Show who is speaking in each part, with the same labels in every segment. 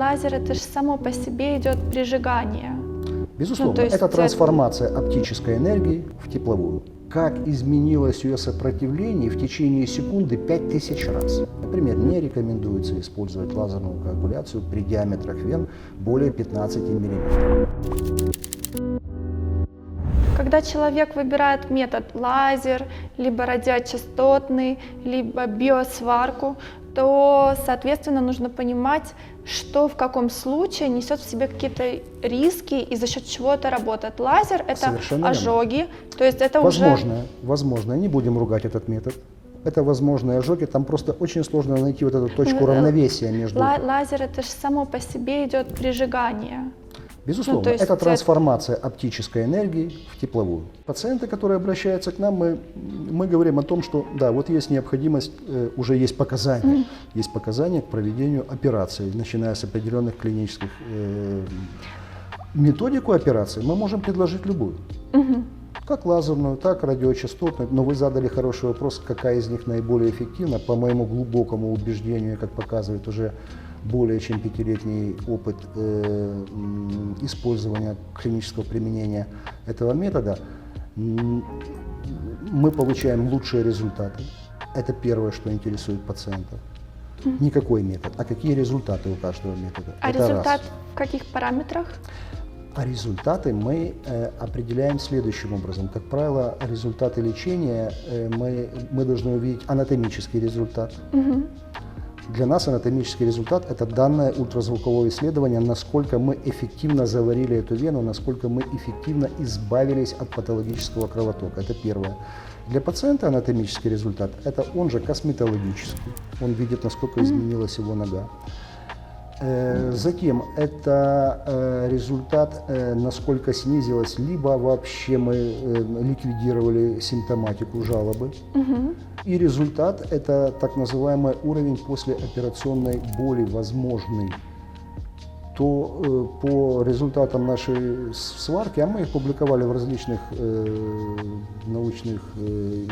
Speaker 1: лазер это же само по себе идет прижигание.
Speaker 2: Безусловно,
Speaker 1: Ну, то есть
Speaker 2: это
Speaker 1: это-
Speaker 2: трансформация оптической энергии в тепловую. Как изменилось ее сопротивление в течение секунды 5000 раз. Например, не рекомендуется использовать лазерную коагуляцию при диаметрах вен более 15 мм.
Speaker 1: Когда человек выбирает метод лазер, либо радиочастотный, либо биосварку, то, соответственно, нужно понимать, что в каком случае несет в себе какие-то риски и за счет чего это работает. Лазер это
Speaker 2: Совершенно верно.
Speaker 1: ожоги, то есть это уже
Speaker 2: Возможно, возможно, не будем ругать этот метод. Это возможные ожоги, там просто очень сложно найти вот эту точку
Speaker 1: э,
Speaker 2: равновесия между...
Speaker 1: ла- лазер это же само по себе идет прижигание.
Speaker 2: Безусловно,
Speaker 1: Ну, есть
Speaker 2: это трансформация оптической энергии в тепловую. Пациенты, которые обращаются к нам, мы, мы говорим о том, что да, вот есть необходимость, э, уже есть показания, есть показания к проведению операции, начиная с определенных клинических э, методику операции мы можем предложить любую. Как лазерную, так радиочастотную. Но вы задали хороший вопрос, какая из них наиболее эффективна. По моему глубокому убеждению, как показывает уже более чем пятилетний опыт э, использования клинического применения этого метода, мы получаем лучшие результаты. Это первое, что интересует пациента. Не какой метод, а какие результаты у каждого метода.
Speaker 1: А
Speaker 2: Это раз.
Speaker 1: результат в каких параметрах?
Speaker 2: А результаты мы э, определяем следующим образом. Как правило, результаты лечения э, мы, мы должны увидеть анатомический результат. Для нас анатомический результат – это данное ультразвуковое исследование, насколько мы эффективно заварили эту вену, насколько мы эффективно избавились от патологического кровотока. Это первое. Для пациента анатомический результат – это он же косметологический. Он видит, насколько изменилась его нога. Э, Затем это э, результат, э, насколько снизилось, либо вообще мы ликвидировали симптоматику жалобы. И результат это так называемый уровень послеоперационной боли возможный. То э, по результатам нашей сварки, а мы их публиковали в различных э, научных э,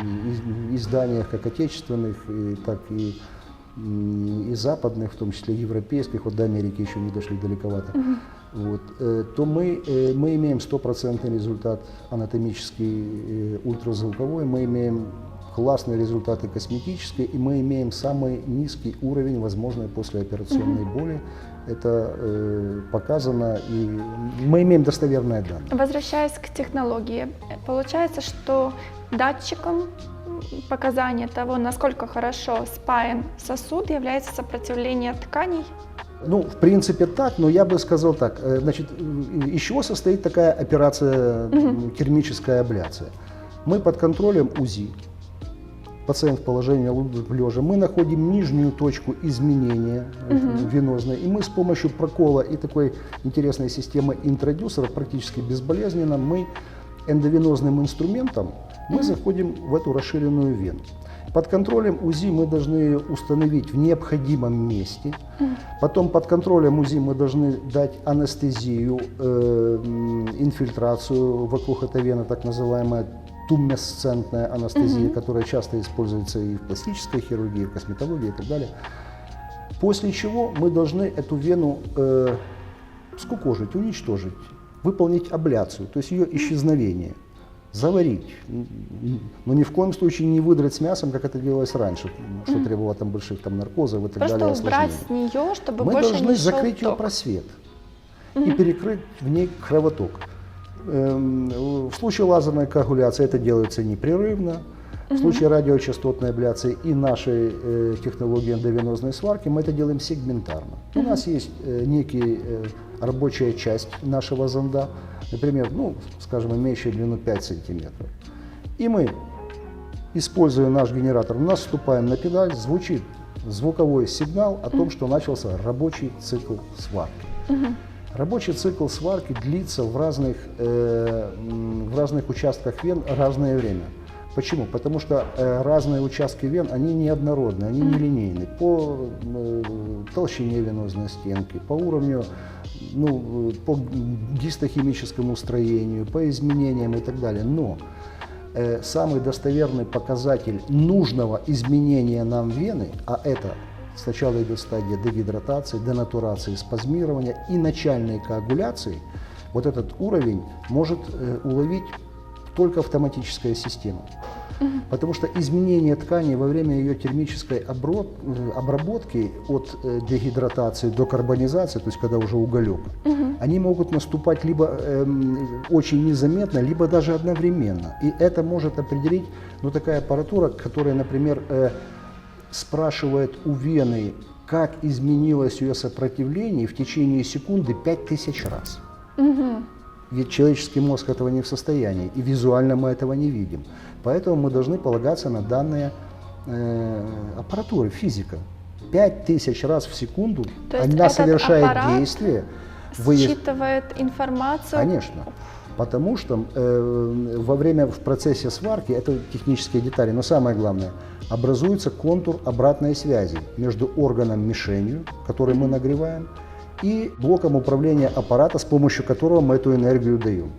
Speaker 2: изданиях, как отечественных, и, так и, и западных, в том числе европейских, вот до Америки еще не дошли далековато, вот, э, то мы, э, мы имеем стопроцентный результат анатомический, э, ультразвуковой, мы имеем классные результаты косметические, и мы имеем самый низкий уровень возможной послеоперационной боли. Это э, показано, и мы имеем достоверные данные.
Speaker 1: Возвращаясь к технологии, получается, что датчиком показания того, насколько хорошо спаян сосуд, является сопротивление тканей.
Speaker 2: Ну, в принципе, так, но я бы сказал так. Э, Значит, из чего состоит такая операция м, термическая абляция? Мы под контролем УЗИ, пациент в положении лежа, мы находим нижнюю точку изменения э, венозной, и мы с помощью прокола и такой интересной системы интродюсеров практически безболезненно мы эндовенозным инструментом мы заходим в эту расширенную вену. Под контролем УЗИ мы должны установить в необходимом месте. Потом под контролем УЗИ мы должны дать анестезию, э, инфильтрацию вокруг этой вены, так называемая тумесцентная анестезия, которая часто используется и в пластической хирургии, и в косметологии и так далее. После чего мы должны эту вену э, скукожить, уничтожить, выполнить абляцию, то есть ее исчезновение, заварить. Но ни в коем случае не выдрать с мясом, как это делалось раньше, что требовало там больших там, наркозов и так
Speaker 1: Просто
Speaker 2: далее.
Speaker 1: убрать
Speaker 2: осложнений.
Speaker 1: с нее, чтобы
Speaker 2: Мы
Speaker 1: больше
Speaker 2: должны
Speaker 1: не
Speaker 2: закрыть ее
Speaker 1: ток.
Speaker 2: просвет и перекрыть в ней кровоток. Эм, В случае лазерной коагуляции это делается непрерывно. В случае радиочастотной абляции и нашей э, технологии эндовенозной сварки мы это делаем сегментарно. У нас есть э, некий э, рабочая часть нашего зонда, например, ну, скажем, имеющая длину 5 сантиметров. И мы, используя наш генератор, наступаем на педаль, звучит звуковой сигнал о том, что начался рабочий цикл сварки. Рабочий цикл сварки длится в разных, э, в разных участках вен разное время. Почему? Потому что э, разные участки вен, они неоднородны, они нелинейны по э, толщине венозной стенки, по уровню, ну, э, по гистохимическому строению, по изменениям и так далее. Но э, самый достоверный показатель нужного изменения нам вены, а это Сначала идет стадия дегидратации, денатурации, спазмирования и начальной коагуляции. Вот этот уровень может э, уловить только автоматическая система. Потому что изменение ткани во время ее термической э, обработки от э, дегидратации до карбонизации, то есть когда уже уголек, они могут наступать либо эм, очень незаметно, либо даже одновременно. И это может определить ну, такая аппаратура, которая, например, э, спрашивает у вены, как изменилось ее сопротивление в течение секунды 5000 раз. Ведь человеческий мозг этого не в состоянии, и визуально мы этого не видим. Поэтому мы должны полагаться на данные э, аппаратуры, физика. 5000 раз в секунду
Speaker 1: То
Speaker 2: она совершает действие. выезд-
Speaker 1: Считывает информацию.
Speaker 2: Конечно. Потому что э, во время, в процессе сварки, это технические детали, но самое главное, образуется контур обратной связи между органом мишенью, который мы нагреваем, и блоком управления аппарата, с помощью которого мы эту энергию даем.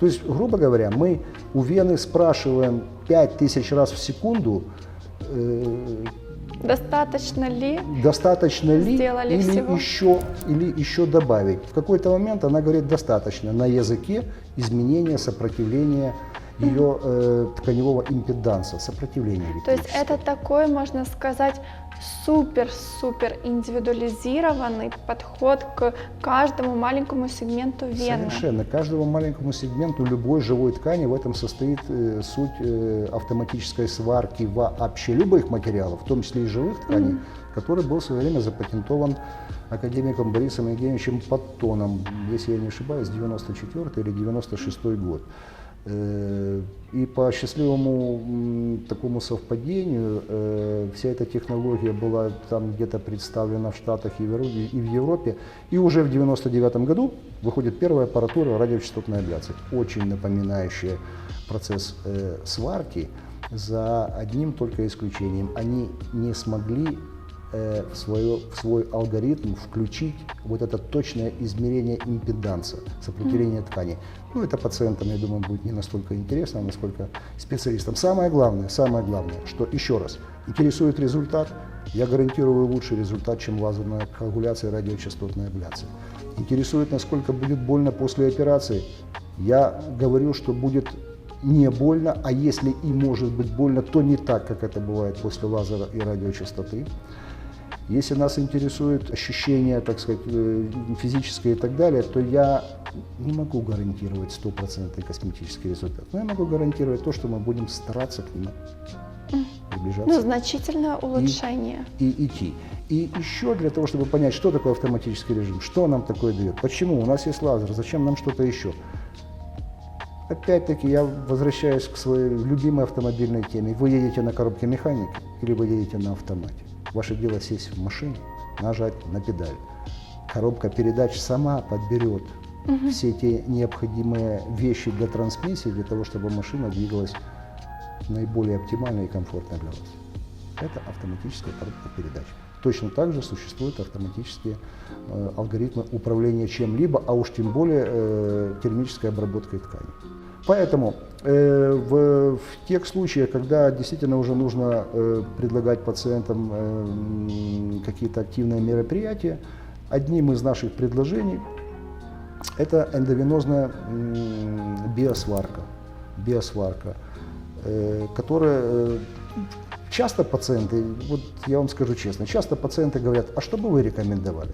Speaker 2: То есть, грубо говоря, мы у вены спрашиваем 5000 раз в секунду, э,
Speaker 1: Достаточно ли?
Speaker 2: достаточно ли
Speaker 1: Сделали
Speaker 2: или
Speaker 1: всего.
Speaker 2: еще, или еще добавить. В какой-то момент она говорит достаточно на языке изменения сопротивления ее э, тканевого импеданса, сопротивления
Speaker 1: То есть это такой, можно сказать, супер-супер индивидуализированный подход к каждому маленькому сегменту вены.
Speaker 2: Совершенно. Каждому маленькому сегменту любой живой ткани в этом состоит э, суть э, автоматической сварки вообще любых материалов, в том числе и живых тканей, который был в свое время запатентован академиком Борисом Евгеньевичем Паттоном, если я не ошибаюсь, 94 или 96 год. Э, И по счастливому такому совпадению э, вся эта технология была там где-то представлена в Штатах и в Европе. И уже в 99 году выходит первая аппаратура радиочастотной абляции, очень напоминающая процесс э, сварки, за одним только исключением. Они не смогли э, в, свое, в свой алгоритм включить вот это точное измерение импеданса, сопротивления ткани. Ну, это пациентам, я думаю, будет не настолько интересно, насколько специалистам. Самое главное, самое главное, что, еще раз, интересует результат, я гарантирую лучший результат, чем лазерная коагуляция и радиочастотная абляция. Интересует, насколько будет больно после операции, я говорю, что будет не больно, а если и может быть больно, то не так, как это бывает после лазера и радиочастоты. Если нас интересует ощущение, так сказать, э, физическое и так далее, то я не могу гарантировать стопроцентный косметический результат. Но я могу гарантировать то, что мы будем стараться к нему приближаться
Speaker 1: Ну, значительное улучшение.
Speaker 2: и идти. И еще для того, чтобы понять, что такое автоматический режим, что нам такое дает, почему у нас есть лазер, зачем нам что-то еще. Опять-таки я возвращаюсь к своей любимой автомобильной теме. Вы едете на коробке механики или вы едете на автомате. Ваше дело сесть в машину, нажать на педаль. Коробка передач сама подберет все те необходимые вещи для трансмиссии, для того, чтобы машина двигалась наиболее оптимально и комфортно для вас. Это автоматическая коробка передач. Точно так же существуют автоматические э, алгоритмы управления чем-либо, а уж тем более э, термической обработкой ткани. Поэтому э, в, в тех случаях, когда действительно уже нужно э, предлагать пациентам э, какие-то активные мероприятия, одним из наших предложений это эндовенозная м, биосварка, биосварка, э, которая э, часто пациенты, вот я вам скажу честно, часто пациенты говорят, а что бы вы рекомендовали?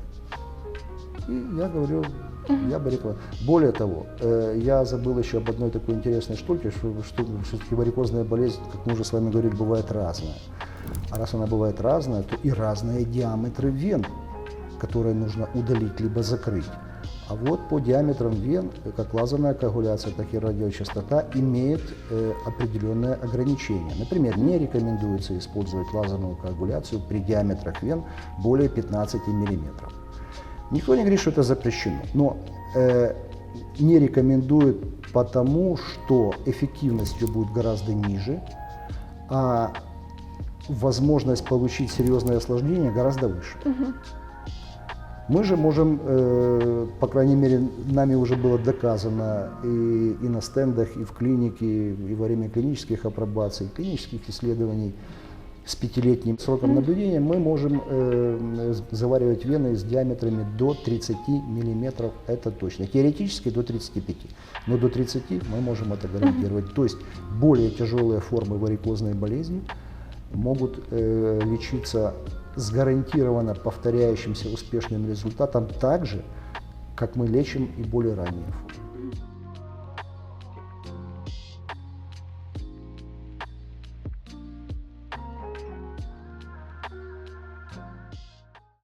Speaker 2: И я говорю, я бы рекомендовал. Более того, э, я забыл еще об одной такой интересной штуке, что, что все-таки варикозная болезнь, как мы уже с вами говорили, бывает разная. А раз она бывает разная, то и разные диаметры вен, которые нужно удалить либо закрыть. А вот по диаметрам вен, э, как лазерная коагуляция, так и радиочастота, имеют э, определенные ограничения. Например, не рекомендуется использовать лазерную коагуляцию при диаметрах вен более 15 миллиметров. Никто не говорит, что это запрещено, но э, не рекомендуют потому, что эффективность ее будет гораздо ниже, а возможность получить серьезное осложнение гораздо выше. Мы же можем, э, по крайней мере, нами уже было доказано и, и на стендах, и в клинике, и во время клинических апробаций, клинических исследований, с пятилетним сроком наблюдения мы можем э, заваривать вены с диаметрами до 30 миллиметров, это точно. Теоретически до 35, но до 30 мы можем это гарантировать. То есть более тяжелые формы варикозной болезни могут э, лечиться с гарантированно повторяющимся успешным результатом так же, как мы лечим и более ранние формы.